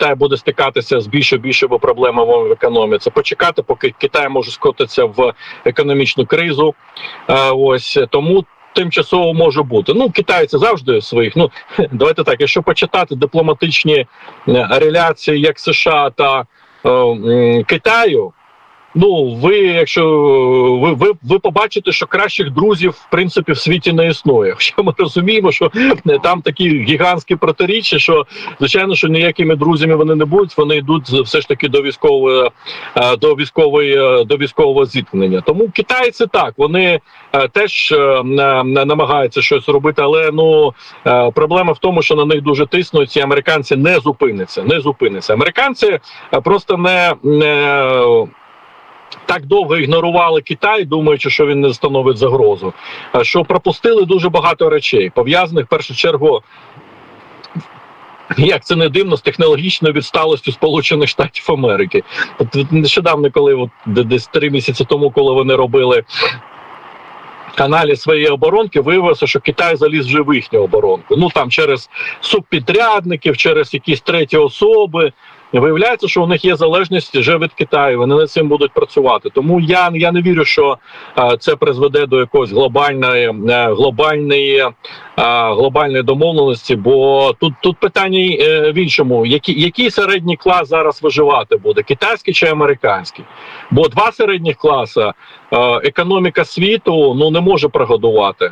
Китай буде стикатися з більше більшими проблемами в економіці. Почекати, поки Китай може скотитися в економічну кризу. Е, Ось тому. Тимчасово може бути. Ну, китайці завжди своїх. Ну давайте так. Якщо почитати дипломатичні е, реляції як США та е, Китаю. Ну, ви, якщо ви, ви, ви побачите, що кращих друзів в принципі в світі не існує. Хоча ми розуміємо, що там такі гігантські протиріччя, що звичайно, що ніякими друзями вони не будуть. Вони йдуть все ж таки до військової е, до військової е, до військового зіткнення. Тому китайці так вони е, теж на- на- намагаються щось робити, але ну проблема в тому, що на них дуже тиснуть, і американці не зупиняться. Не зупиняться. Американці просто не. не так довго ігнорували Китай, думаючи, що він не становить загрозу, що пропустили дуже багато речей, пов'язаних в першу чергу. Як це не дивно з технологічною відсталостю Сполучених Штатів Америки. От нещодавно, коли от десь три місяці тому, коли вони робили аналіз своєї оборонки, виявилося, що Китай заліз вже в їхню оборонку. Ну там через субпідрядників, через якісь треті особи. Виявляється, що у них є залежність вже від Китаю. Вони над цим будуть працювати. Тому я, я не вірю, що е, це призведе до якоїсь глобальної е, глобальної, е, глобальної домовленості. Бо тут тут питання е, в іншому: який, який середній клас зараз виживати буде: китайський чи американський? Бо два середніх класи е, економіка світу ну не може прогодувати.